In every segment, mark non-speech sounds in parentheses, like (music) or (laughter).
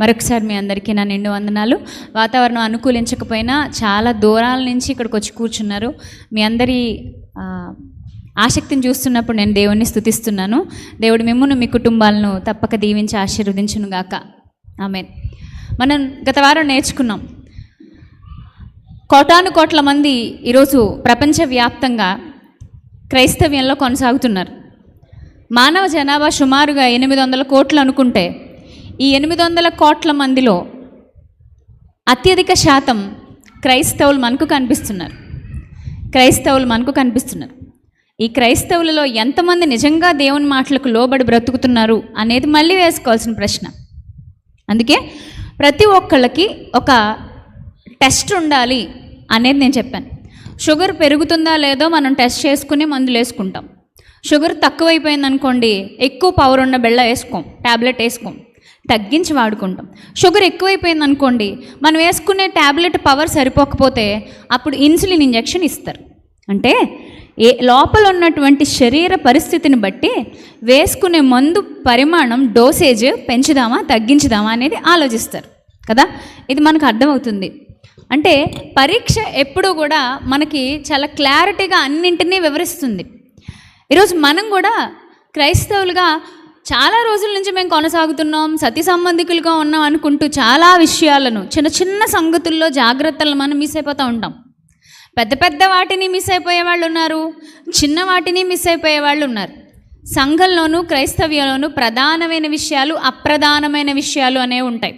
మరొకసారి మీ అందరికీ నా నిండు వందనాలు. వాతావరణం అనుకూలించకపోయినా చాలా దూరాల నుంచి ఇక్కడికి వచ్చి కూర్చున్నారు. మీ అందరి ఆసక్తిని చూస్తున్నప్పుడు నేను దేవుణ్ణి స్థుతిస్తున్నాను. దేవుడు మిమ్మల్ని మీ కుటుంబాలను తప్పక దీవించి ఆశీర్వదించును గాక. ఆమె మనం గత వారం నేర్చుకున్నాం. కోటాను కోట్ల మంది ఈరోజు ప్రపంచవ్యాప్తంగా క్రైస్తవ్యంలో కొనసాగుతున్నారు. మానవ జనాభా సుమారుగా ఎనిమిది వందల కోట్లు అనుకుంటే ఈ ఎనిమిది వందల కోట్ల మందిలో అత్యధిక శాతం క్రైస్తవులు మనకు కనిపిస్తున్నారు. క్రైస్తవులు మనకు కనిపిస్తున్నారు. ఈ క్రైస్తవులలో ఎంతమంది నిజంగా దేవుని మాటలకు లోబడి బ్రతుకుతున్నారు అనేది మళ్ళీ వేసుకోవాల్సిన ప్రశ్న. అందుకే ప్రతి ఒక్కళ్ళకి ఒక టెస్ట్ ఉండాలి అనేది నేను చెప్పాను. షుగర్ పెరుగుతుందా లేదో మనం టెస్ట్ చేసుకుని మందులు వేసుకుంటాం. షుగర్ తక్కువైపోయింది అనుకోండి ఎక్కువ పవర్ ఉన్న బెళ్ళ వేసుకోం ట్యాబ్లెట్ వేసుకోం. తగ్గించి వాడుకుంటాం. షుగర్ ఎక్కువైపోయింది అనుకోండి మనం వేసుకునే ట్యాబ్లెట్ పవర్ సరిపోకపోతే అప్పుడు ఇన్సులిన్ ఇంజెక్షన్ ఇస్తారు. అంటే ఏ లోపల ఉన్నటువంటి శరీర పరిస్థితిని బట్టి వేసుకునే మందు పరిమాణం డోసేజ్ పెంచుదామా తగ్గించుదామా అనేది ఆలోచిస్తారు. కదా? ఇది మనకు అర్థమవుతుంది. అంటే పరీక్ష ఎప్పుడూ కూడా మనకి చాలా క్లారిటీగా అన్నింటినీ వివరిస్తుంది. ఈరోజు మనం కూడా క్రైస్తవులుగా చాలా రోజుల నుంచి మేము కొనసాగుతున్నాం సతి సంబంధికులుగా ఉన్నాం అనుకుంటూ చాలా విషయాలను చిన్న చిన్న సంగతుల్లో జాగ్రత్తలు మనం మిస్ అయిపోతూ ఉంటాం. పెద్ద పెద్ద వాటిని మిస్ అయిపోయే వాళ్ళు ఉన్నారు చిన్న వాటిని మిస్ అయిపోయే వాళ్ళు ఉన్నారు. సంఘంలోనూ క్రైస్తవ్యంలోనూ ప్రధానమైన విషయాలు అప్రధానమైన విషయాలు అనేవి ఉంటాయి.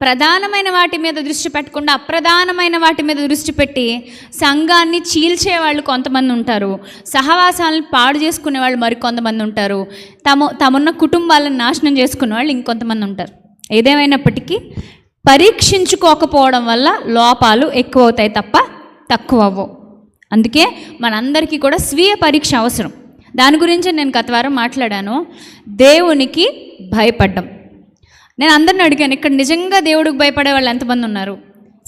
ప్రధానమైన వాటి మీద దృష్టి పెట్టకుండా అప్రధానమైన వాటి మీద దృష్టి పెట్టి సంఘాన్ని చీల్చే వాళ్ళు కొంతమంది ఉంటారు. సహవాసాలను పాడు చేసుకునే వాళ్ళు మరికొంతమంది ఉంటారు. తమ తమున్న కుటుంబాలను నాశనం చేసుకునే వాళ్ళు ఇంకొంతమంది ఉంటారు. ఏదేమైనప్పటికీ పరీక్షించుకోకపోవడం వల్ల లోపాలు ఎక్కువ అవుతాయి తప్ప తక్కువ అవ్వవు అందుకే మనందరికీ కూడా స్వీయ పరీక్ష అవసరం. దాని గురించి నేను గత వారం మాట్లాడాను. దేవునికి భయపడ్డం. నేను అందరిని అడిగాను ఇక్కడ నిజంగా దేవుడికి భయపడే వాళ్ళు ఎంతమంది ఉన్నారు?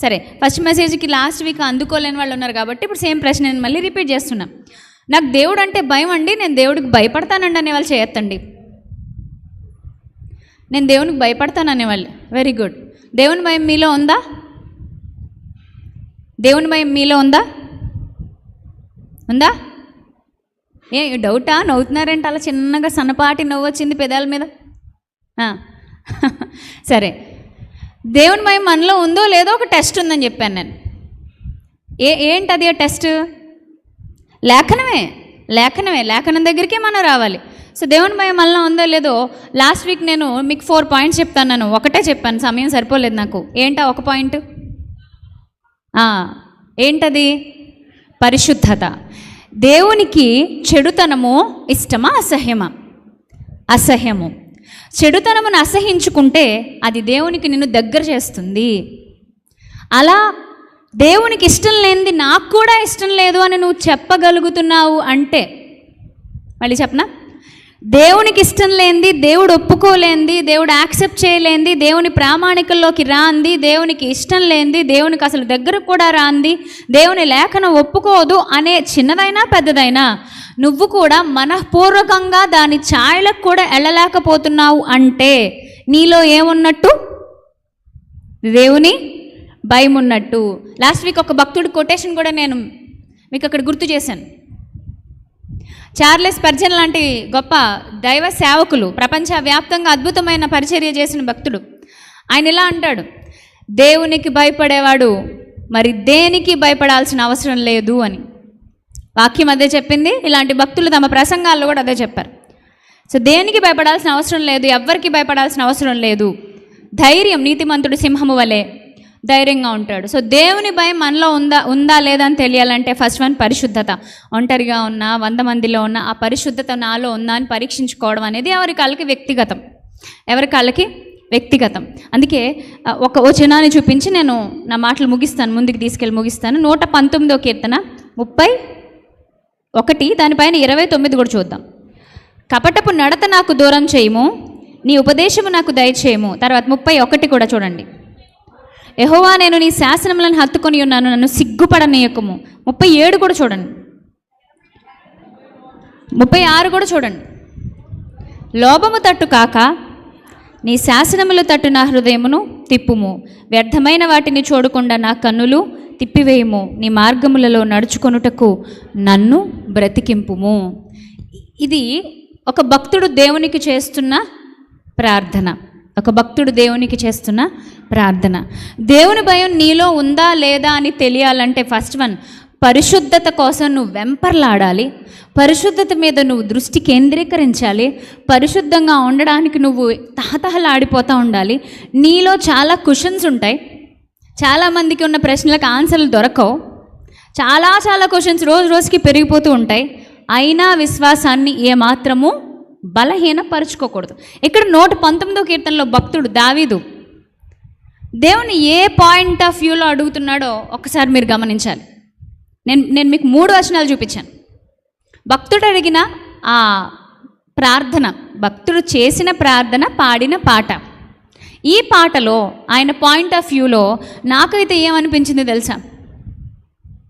సరే ఫస్ట్ మెసేజ్కి లాస్ట్ వీక్ అందుకోలేని వాళ్ళు ఉన్నారు కాబట్టి ఇప్పుడు సేమ్ ప్రశ్న నేను మళ్ళీ రిపీట్ చేస్తున్నా. నాకు దేవుడు అంటే భయం అండి నేను దేవుడికి భయపడతానండి అనే వాళ్ళు చేయొద్దండి. నేను దేవునికి భయపడతాను అనేవాళ్ళు వెరీ గుడ్ దేవుని భయం మీలో ఉందా? దేవుని భయం మీలో ఉందా? ఉందా? ఏ డౌటా నవ్వుతున్నారంటే అలా చిన్నగా సన్నపాటి నవ్వు వచ్చింది పెదాల మీద? సరే. దేవుని భయం మనలో ఉందో లేదో ఒక టెస్ట్ ఉందని చెప్పాను నేను. ఏ ఏంటది ఆ టెస్ట్? లేఖనమే లేఖనమే లేఖనం దగ్గరికే మనం రావాలి. సో దేవుని భయం మనలో ఉందో లేదో లాస్ట్ వీక్ నేను మీకు ఫోర్ పాయింట్స్ చెప్తాను నేను. ఒకటే చెప్పాను సమయం సరిపోలేదు నాకు. ఏంటా ఒక పాయింట్ ఏంటది? పరిశుద్ధత. దేవునికి చెడుతనము ఇష్టమా అసహ్యమా? అసహ్యము. చెడుతనమును అసహించుకుంటే అది దేవునికి నిన్ను దగ్గర చేస్తుంది. అలా దేవునికి ఇష్టం లేనిది నాకు కూడా ఇష్టం లేదు అని నువ్వు చెప్పగలుగుతున్నావు అంటే మళ్ళీ చెప్పనా? దేవునికి ఇష్టం లేనిది దేవుడు ఒప్పుకోలేంది దేవుడు యాక్సెప్ట్ చేయలేంది దేవుని ప్రామాణికల్లోకి రాంది దేవునికి ఇష్టం లేనిది దేవునికి అసలు దగ్గర కూడా రాంది దేవుని లేఖను ఒప్పుకోదు అనే చిన్నదైనా పెద్దదైనా నువ్వు కూడా మనఃపూర్వకంగా దాని ఛాయలకు కూడా వెళ్ళలేకపోతున్నావు అంటే నీలో ఏమున్నట్టు? దేవుని భయం ఉన్నట్టు లాస్ట్ వీక్ ఒక భక్తుడి కొటేషన్ కూడా నేను మీకు అక్కడ గుర్తు చేశాను. చార్లెస్ పర్జన్ లాంటి గొప్ప దైవ సేవకులు ప్రపంచవ్యాప్తంగా అద్భుతమైన పరిచర్య చేసిన భక్తుడు. ఆయన ఇలా అంటాడు? దేవునికి భయపడేవాడు మరి దేనికి భయపడాల్సిన అవసరం లేదు అని. వాక్యం అదే చెప్పింది. ఇలాంటి భక్తులు తమ ప్రసంగాల్లో కూడా అదే చెప్పారు. సో దేనికి భయపడాల్సిన అవసరం లేదు ఎవ్వరికి భయపడాల్సిన అవసరం లేదు. ధైర్యం నీతిమంతుడు సింహము వలె ధైర్యంగా ఉంటాడు. సో దేవుని భయం మనలో ఉందా ఉందా లేదా అని తెలియాలంటే ఫస్ట్ వన్ పరిశుద్ధత. ఒంటరిగా ఉన్న వంద మందిలో ఉన్న ఆ పరిశుద్ధత నాలో ఉందా అని పరీక్షించుకోవడం అనేది ఎవరి కాళ్ళకి వ్యక్తిగతం. ఎవరి కాళ్ళకి వ్యక్తిగతం. అందుకే ఒక వచనాన్ని చూపించి నేను నా మాటలు ముగిస్తాను ముందుకు తీసుకెళ్ళి ముగిస్తాను. నూట పంతొమ్మిదో కీర్తన ముప్పై ఒకటి దానిపైన ఇరవై తొమ్మిది కూడా చూద్దాం. కపటపు నడత నాకు దూరం చేయము నీ ఉపదేశము నాకు దయచేయము. తర్వాత ముప్పై ఒకటి కూడా చూడండి. యహోవా నేను నీ శాసనములను హత్తుకొని ఉన్నాను నన్ను సిగ్గుపడనీయకము. ముప్పై ఏడు కూడా చూడండి. ముప్పై ఆరు కూడా చూడండి. లోభము తట్టు కాక నీ శాసనములు తట్టు నా హృదయమును తిప్పుము. వ్యర్థమైన వాటిని చూడకుండా నా కన్నులు తిప్పివేయము. నీ మార్గములలో నడుచుకొనుటకు నన్ను బ్రతికింపుము. ఇది ఒక భక్తుడు దేవునికి చేస్తున్న ప్రార్థన. ఒక భక్తుడు దేవునికి చేస్తున్న ప్రార్థన. దేవుని భయం నీలో ఉందా లేదా అని తెలియాలంటే ఫస్ట్ వన్ పరిశుద్ధత కోసం నువ్వు వెంపర్లాడాలి. పరిశుద్ధత మీద నువ్వు దృష్టి కేంద్రీకరించాలి. పరిశుద్ధంగా ఉండడానికి నువ్వు తహతహలాడిపోతూ ఉండాలి. నీలో చాలా క్వశ్చన్స్ ఉంటాయి. చాలామందికి ఉన్న ప్రశ్నలకు ఆన్సర్లు దొరకవు. చాలా చాలా క్వశ్చన్స్ రోజు రోజుకి పెరిగిపోతూ ఉంటాయి. అయినా విశ్వాసాన్ని ఏమాత్రము బలహీనపరుచుకోకూడదు. ఇక్కడ నూట పంతొమ్మిదో కీర్తనలో భక్తుడు దావీదు. దేవుని ఏ పాయింట్ ఆఫ్ వ్యూలో అడుగుతున్నాడో ఒకసారి మీరు గమనించాలి. నేను నేను మీకు మూడు వచనాలు చూపించాను. భక్తుడు అడిగిన ఆ ప్రార్థన భక్తుడు చేసిన ప్రార్థన పాడిన పాట. ఈ పాటలో ఆయన పాయింట్ ఆఫ్ వ్యూలో నాకైతే ఏమనిపించింది తెలుసా?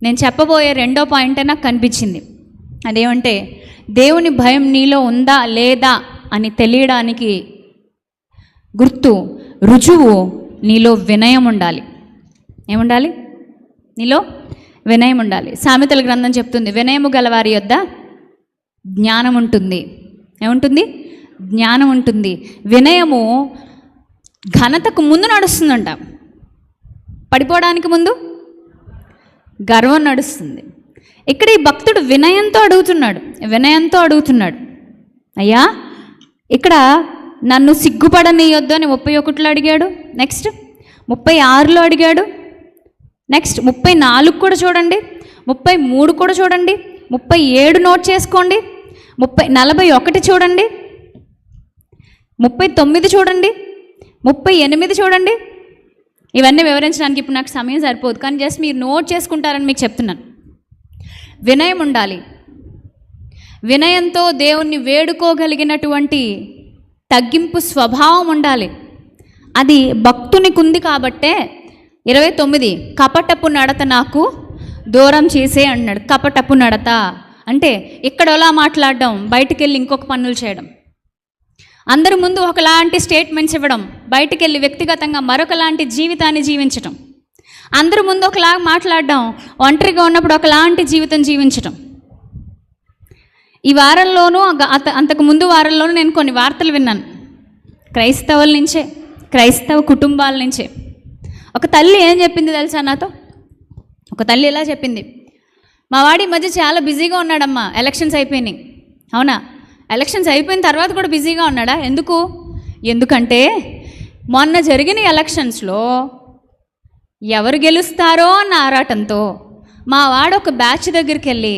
నేను చెప్పబోయే రెండో పాయింటే నాకు కనిపించింది. అదేమంటే దేవుని భయం నీలో ఉందా లేదా? అని తెలియడానికి గుర్తు రుజువు నీలో వినయం ఉండాలి. ఏముండాలి? నీలో వినయం ఉండాలి. సామెతల గ్రంథం చెప్తుంది వినయము గలవారి యొద్ద జ్ఞానం ఉంటుంది. ఏముంటుంది? జ్ఞానం ఉంటుంది. వినయము ఘనతకు ముందు నడుస్తుందంట. పడిపోవడానికి ముందు గర్వం నడుస్తుంది. ఇక్కడ ఈ భక్తుడు వినయంతో అడుగుతున్నాడు. వినయంతో అడుగుతున్నాడు. అయ్యా ఇక్కడ నన్ను సిగ్గుపడనీయొద్దు అని ముప్పై ఒకటిలో అడిగాడు. నెక్స్ట్ ముప్పై ఆరులో అడిగాడు. నెక్స్ట్ ముప్పై నాలుగు కూడా చూడండి. ముప్పై మూడు కూడా చూడండి. ముప్పై ఏడు నోట్ చేసుకోండి. ముప్పై నలభై ఒకటి చూడండి. ముప్పై తొమ్మిది చూడండి. ముప్పై ఎనిమిది చూడండి. ఇవన్నీ వివరించడానికి ఇప్పుడు నాకు సమయం సరిపోదు. కానీ జస్ట్ మీరు నోట్ చేసుకుంటారని మీకు చెప్తున్నాను. వినయం ఉండాలి. వినయంతో దేవుణ్ణి వేడుకోగలిగినటువంటి తగ్గింపు స్వభావం ఉండాలి. అది భక్తునికి ఉంది కాబట్టే ఇరవై తొమ్మిది కపటపు నడత నాకు దూరం చేసే అన్నాడు. కపటపు నడత అంటే ఇక్కడ ఎలా మాట్లాడడం బయటికి వెళ్ళి ఇంకొక పనులు చేయడం. అందరి ముందు ఒకలాంటి స్టేట్మెంట్స్ ఇవ్వడం బయటికి వెళ్ళి వ్యక్తిగతంగా మరొకలాంటి జీవితాన్ని జీవించటం. అందరి ముందు ఒకలాగా మాట్లాడడం ఒంటరిగా ఉన్నప్పుడు ఒకలాంటి జీవితం జీవించటం ఈ వారంలోనూ అత- అంతకు ముందు వారంలోనూ నేను కొన్ని వార్తలు విన్నాను. క్రైస్తవుల నుంచే క్రైస్తవ కుటుంబాల నుంచే. ఒక తల్లి ఏం చెప్పింది తెలుసా నాతో? ఒక తల్లి ఇలా చెప్పింది మా వాడి మధ్య చాలా బిజీగా ఉన్నాడమ్మా ఎలక్షన్స్ అయిపోయినాయి. అవునా? ఎలక్షన్స్ అయిపోయిన తర్వాత కూడా బిజీగా ఉన్నాడా? ఎందుకు? ఎందుకంటే మొన్న జరిగిన ఎలక్షన్స్లో ఎవరు గెలుస్తారో అన్న ఆరాటంతో మా వాడు ఒక బ్యాచ్ దగ్గరికి వెళ్ళి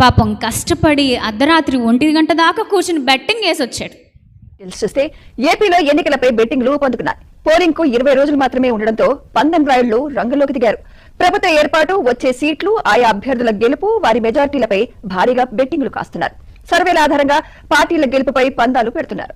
పాపం కష్టపడి అర్ధరాత్రి ఒంటి గంట దాకా కూర్చుని బెట్టింగ్ వేసి వచ్చాడు డీటెయిల్స్ చూస్తే ఏపీలో ఎన్నికలపై బెట్టింగ్లు పొందుకున్నారు. పోలింగ్కు ఇరవై రోజులు మాత్రమే ఉండడంతో పందెం రాయుళ్ళు రంగంలోకి దిగారు. ప్రభుత్వ ఏర్పాటు వచ్చే సీట్లు ఆయా అభ్యర్థుల గెలుపు వారి మెజార్టీలపై భారీగా బెట్టింగ్లు కాస్తున్నారు. సర్వేల ఆధారంగా పార్టీల గెలుపుపై పందాలు పెడుతున్నారు.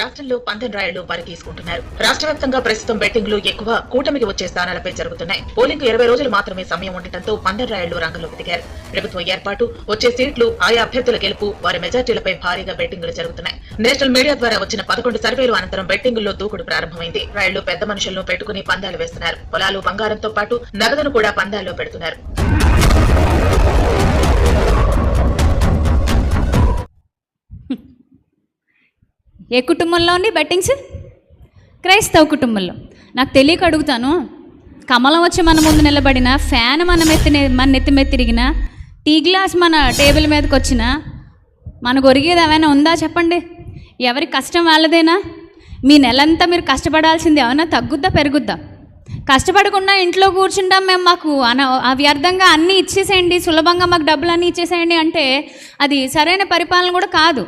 రాష్ట్రంలో పందెం రాయళ్ళు బరి తీసుకుంటున్నారు రాష్ట్ర వ్యాప్తంగా ప్రస్తుతం బెట్టింగ్లు ఎక్కువ కూటమికి వచ్చే స్థానాలపై జరుగుతున్నాయి. పోలింగ్ ఇరవై రోజులు మాత్రమే సమయం ఉండటంతో పందెం రాయళ్ళు రంగంలోకి దిగారు. ప్రభుత్వం ఏర్పాటు వచ్చే సీట్లు ఆయా అభ్యర్థుల గెలుపు వారి మెజార్టీలపై భారీగా బెట్టింగ్లు జరుగుతున్నాయి. నేషనల్ మీడియా ద్వారా వచ్చిన పదకొండు సర్వేలు అనంతరం బెట్టింగుల్లో దూకుడు ప్రారంభమైంది. రాయళ్ళు పెద్ద మనుషులను పెట్టుకుని పందాలు వేస్తున్నారు. పొలాలు బంగారంతో పాటు నగదును కూడా పందాల్లో పెడుతున్నారు. ఏ కుటుంబంలో ఉంది బెట్టింగ్స్? క్రైస్తవ కుటుంబంలో. నాకు తెలియక అడుగుతాను. కమలం వచ్చి మన ముందు నిలబడిన ఫ్యాన్ మన మెత్తి మన నెత్తి మీద తిరిగిన టీ గ్లాస్ మన టేబుల్ మీదకి వచ్చిన మన గొరిగేది ఏమైనా ఉందా చెప్పండి? ఎవరి కష్టం వాళ్ళదేనా? మీ నెలంతా మీరు కష్టపడాల్సింది ఏమైనా తగ్గుద్దా పెరుగుద్దా? కష్టపడకుండా ఇంట్లో కూర్చుంటాం మేము మాకు అన వ్యర్థంగా అన్నీ ఇచ్చేసేయండి సులభంగా మాకు డబ్బులు అన్నీ ఇచ్చేసేయండి అంటే అది సరైన పరిపాలన కూడా కాదు.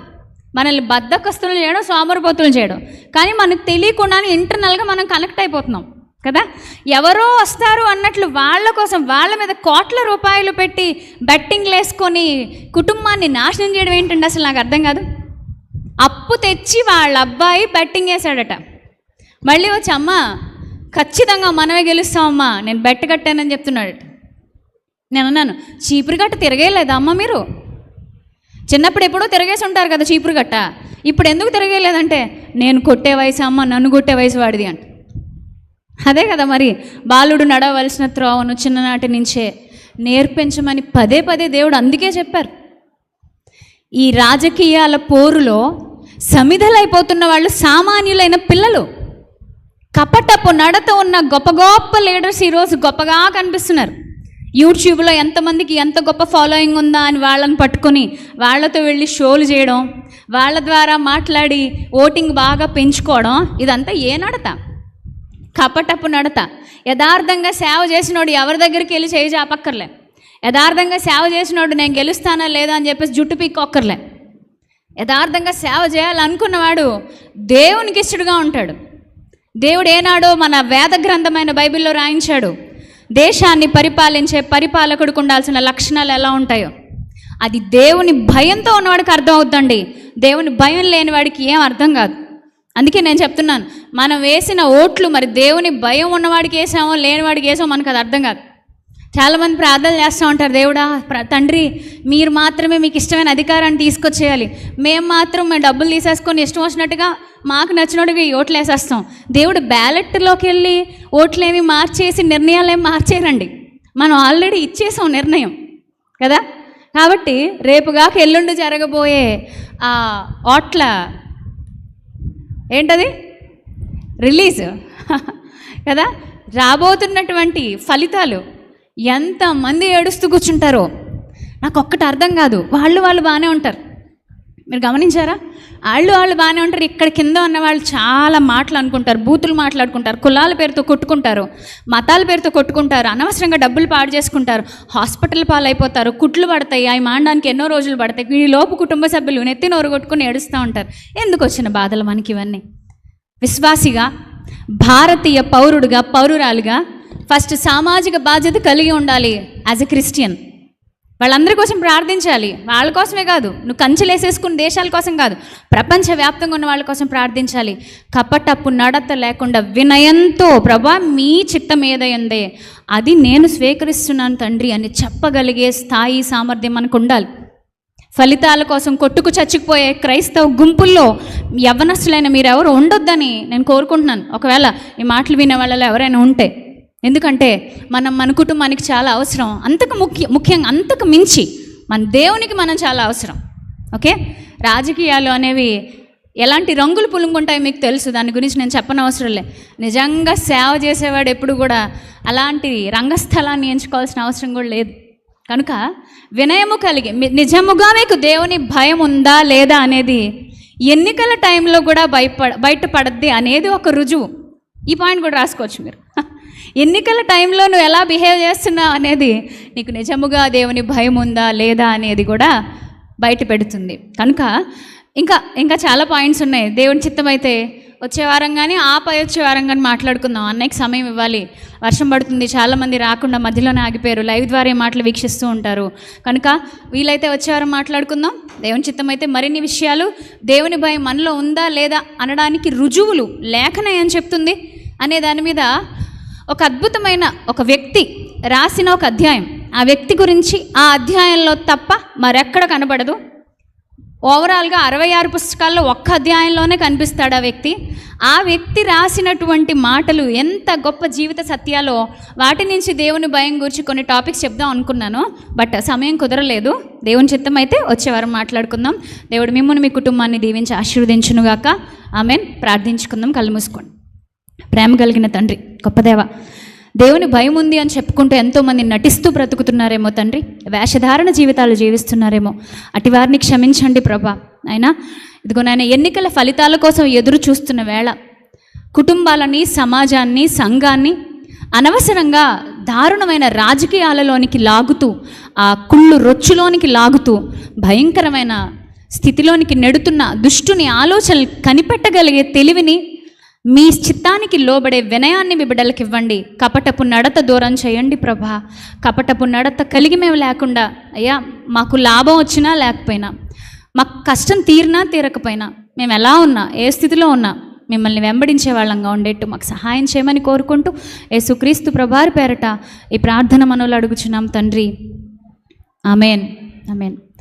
మనల్ని బద్దకస్తులు చేయడం సోమరిపోతులు చేయడం. కానీ మనకు తెలియకుండానే ఇంటర్నల్గా మనం కనెక్ట్ అయిపోతున్నాం కదా? ఎవరో వస్తారు అన్నట్లు వాళ్ళ కోసం వాళ్ళ మీద కోట్ల రూపాయలు పెట్టి బెట్టింగ్లు వేసుకొని కుటుంబాన్ని నాశనం చేయడం ఏంటండి అసలు నాకు అర్థం కాదు. అప్పు తెచ్చి వాళ్ళ అబ్బాయి బెట్టింగ్ వేశాడట. మళ్ళీ వచ్చి అమ్మ ఖచ్చితంగా మనమే గెలుస్తామమ్మా నేను బెట్ కట్టానని చెప్తున్నాడు నేను అన్నాను చీపురు గట్ట తిరగేయలేదా అమ్మ మీరు? చిన్నప్పుడు ఎప్పుడో తిరగేసి ఉంటారు కదా చీపురు గట్ట. ఇప్పుడు ఎందుకు తిరగలేదంటే నేను కొట్టే వయసు అమ్మ నన్ను కొట్టే వయసు వాడిది అంట. అదే కదా మరి బాలుడు నడవలసిన త్రోవను చిన్ననాటి నుంచే నేర్పించమని పదే పదే దేవుడు అందుకే చెప్పారు. ఈ రాజకీయాల పోరులో సమిధలైపోతున్న వాళ్ళు సామాన్యులైన పిల్లలు. కపటపు నడత ఉన్న గొప్ప గొప్ప లీడర్స్ ఈరోజు గొప్పగా కనిపిస్తున్నారు. యూట్యూబ్లో ఎంతమందికి ఎంత గొప్ప ఫాలోయింగ్ ఉందా అని వాళ్ళని పట్టుకొని వాళ్ళతో వెళ్ళి షోలు చేయడం వాళ్ళ ద్వారా మాట్లాడి ఓటింగ్ బాగా పెంచుకోవడం ఇదంతా ఏ నడత? కపటపు నడత. యథార్థంగా సేవ చేసినోడు ఎవరి దగ్గరికి వెళ్ళి చేయి చేపక్కర్లే. యథార్థంగా సేవ చేసినోడు నేను గెలుస్తానా లేదా అని చెప్పేసి జుట్టు పీక్కొక్కర్లే. యథార్థంగా సేవ చేయాలనుకున్నవాడు దేవునికి ఇష్టడుగా ఉంటాడు. దేవుడు ఏనాడో మన వేద గ్రంథమైన బైబిల్లో రాయించాడు దేశాన్ని పరిపాలించే పరిపాలకుడికి ఉండాల్సిన లక్షణాలు ఎలా ఉంటాయో. అది దేవుని భయంతో ఉన్నవాడికి అర్థం అవుద్దండి. దేవుని భయం లేని వాడికి ఏం అర్థం కాదు. అందుకే నేను చెప్తున్నాను మనం వేసిన ఓట్లు మరి దేవుని భయం ఉన్నవాడికి వేసామో లేనివాడికి వేసామో మనకు అది అర్థం కాదు. చాలామంది ప్రార్థనలు చేస్తూ ఉంటారు దేవుడా తండ్రి మీరు మాత్రమే మీకు ఇష్టమైన అధికారాన్ని తీసుకొచ్చేయాలి. మేము మాత్రం మేము డబ్బులు తీసేసుకొని ఇష్టం వచ్చినట్టుగా మాకు నచ్చినట్టుగా ఓట్లు వేసేస్తాం. దేవుడు బ్యాలెట్లోకి వెళ్ళి ఓట్లు ఏమి మార్చేసి నిర్ణయాలు ఏమి మార్చేయరండి మనం ఆల్రెడీ ఇచ్చేసాం నిర్ణయం కదా? కాబట్టి రేపుగాక ఎల్లుండి జరగబోయే ఆ ఓట్ల ఏంటది? రిలీజ్ (laughs) కదా? రాబోతున్నటువంటి ఫలితాలు ఎంతమంది ఏడుస్తూ కూర్చుంటారో? నాకు ఒక్కటి అర్థం కాదు. వాళ్ళు వాళ్ళు బాగానే ఉంటారు. మీరు గమనించారా? వాళ్ళు వాళ్ళు బాగానే ఉంటారు. ఇక్కడ కింద ఉన్న వాళ్ళు చాలా మాటలు అనుకుంటారు. బూతులు మాట్లాడుకుంటారు. కులాల పేరుతో కొట్టుకుంటారు. మతాల పేరుతో కొట్టుకుంటారు. అనవసరంగా డబ్బులు పాడు చేసుకుంటారు. హాస్పిటల్ పాలైపోతారు. కుట్లు పడతాయి. అవి మాండానికి ఎన్నో రోజులు పడతాయి. ఈ లోపు కుటుంబ సభ్యులు నెత్తి నోరు కొట్టుకుని ఏడుస్తూ ఉంటారు. ఎందుకు వచ్చిన బాధలు మనకి ఇవన్నీ? విశ్వాసిగా భారతీయ పౌరుడుగా పౌరురాలుగా ఫస్ట్ సామాజిక బాధ్యత కలిగి ఉండాలి యాజ్ ఎ క్రిస్టియన్ వాళ్ళందరి కోసం ప్రార్థించాలి. వాళ్ళ కోసమే కాదు. నువ్వు కంచెలేసేసుకున్న దేశాల కోసం కాదు. ప్రపంచవ్యాప్తంగా ఉన్న వాళ్ళ కోసం ప్రార్థించాలి. కపటప్పు నడత లేకుండా వినయంతో ప్రభా మీ చిత్తం ఏదైందే? అది నేను స్వీకరిస్తున్నాను తండ్రి అని చెప్పగలిగే స్థాయి సామర్థ్యం మనకు ఉండాలి ఫలితాల కోసం కొట్టుకు చచ్చిపోయే క్రైస్తవ గుంపుల్లో యవ్వనస్తులైన మీరెవరు ఉండొద్దని నేను కోరుకుంటున్నాను. ఒకవేళ ఈ మాటలు వినే వాళ్ళలో ఎవరైనా ఉంటే. ఎందుకంటే మనం మన కుటుంబానికి చాలా అవసరం. అంతకు ముఖ్య ముఖ్యంగా అంతకు మించి మన దేవునికి మనం చాలా అవసరం. ఓకే? రాజకీయాలు అనేవి ఎలాంటి రంగులు పులుంగుంటాయో మీకు తెలుసు. దాని గురించి నేను చెప్పనవసరం లే. నిజంగా సేవ చేసేవాడు ఎప్పుడు కూడా అలాంటి రంగస్థలాన్ని ఎంచుకోవాల్సిన అవసరం కూడా లేదు. కనుక వినయము కలిగి మీ- నిజముగా మీకు దేవుని భయం ఉందా లేదా అనేది ఎన్నికల టైంలో కూడా భయపడ బయటపడద్ది అనేది ఒక రుజువు. ఈ పాయింట్ కూడా రాసుకోవచ్చు మీరు. ఎన్నికల టైంలో నువ్వు ఎలా బిహేవ్ చేస్తున్నావు అనేది నీకు నిజముగా దేవుని భయం ఉందా లేదా అనేది కూడా బయట పెడుతుంది. కనుక ఇంకా ఇంకా చాలా పాయింట్స్ ఉన్నాయి. దేవుని చిత్తం అయితే వచ్చే వారం కానీ ఆపై వచ్చే వారం కానీ మాట్లాడుకుందాం. అన్నయ్యకి సమయం ఇవ్వాలి. వర్షం పడుతుంది. చాలామంది రాకుండా మధ్యలోనే ఆగిపోయారు. లైవ్ ద్వారా ఈ మాటలు వీక్షిస్తూ ఉంటారు. కనుక వీలైతే వచ్చే వారం మాట్లాడుకుందాం. దేవుని చిత్తం అయితే మరిన్ని విషయాలు. దేవుని భయం మనలో ఉందా లేదా అనడానికి రుజువులు లేఖనే అని చెప్తుంది. అనే దాని మీద ఒక అద్భుతమైన ఒక వ్యక్తి రాసిన ఒక అధ్యాయం. ఆ వ్యక్తి గురించి ఆ అధ్యాయంలో తప్ప మరెక్కడ కనబడదు. ఓవరాల్గా అరవై ఆరు పుస్తకాల్లో ఒక్క అధ్యాయంలోనే కనిపిస్తాడు ఆ వ్యక్తి. ఆ వ్యక్తి రాసినటువంటి మాటలు ఎంత గొప్ప జీవిత సత్యాలో వాటి నుంచి దేవుని భయం గురించి కొన్ని టాపిక్స్ చెప్దాం అనుకున్నాను బట్ సమయం కుదరలేదు. దేవుని చిత్తం అయితే వచ్చే వారం మాట్లాడుకుందాం. దేవుడు మిమ్మల్ని మీ కుటుంబాన్ని దీవించి ఆశీర్వదించునుగాక. ఆమెన్. ప్రార్థించుకుందాం. కళ్ళు మూసుకోండి. ప్రేమ కలిగిన తండ్రి గొప్పదేవ దేవుని భయం ఉంది అని చెప్పుకుంటూ ఎంతోమంది నటిస్తూ బ్రతుకుతున్నారేమో తండ్రి వేషధారణ జీవితాలు జీవిస్తున్నారేమో. అటివారిని క్షమించండి ప్రభా. అయినా ఇదిగో నాయన ఎన్నికల ఫలితాల కోసం ఎదురు చూస్తున్న వేళ కుటుంబాలని సమాజాన్ని సంఘాన్ని అనవసరంగా దారుణమైన రాజకీయాలలోనికి లాగుతూ ఆ కుళ్ళు రొచ్చులోనికి లాగుతూ భయంకరమైన స్థితిలోనికి నెడుతున్న దుష్టుని ఆలోచనలు కనిపెట్టగలిగే తెలివిని మీ చిత్తానికి లోబడే వినయాన్ని మీ బిడ్డలకు ఇవ్వండి కపటపు నడత దూరం చేయండి ప్రభా. కపటపు నడత కలిగి మేము లేకుండా అయ్యా మాకు లాభం వచ్చినా లేకపోయినా మాకు కష్టం తీరినా తీరకపోయినా మేము ఎలా ఉన్నా ఏ స్థితిలో ఉన్నా మిమ్మల్ని వెంబడించే వాళ్ళంగా ఉండేట్టు మాకు సహాయం చేయమని కోరుకుంటూ యేసుక్రీస్తు ప్రభారి పేరట ఈ ప్రార్థన మనోలు అడుగుచున్నాం తండ్రి. ఆమెన్. ఆమెన్.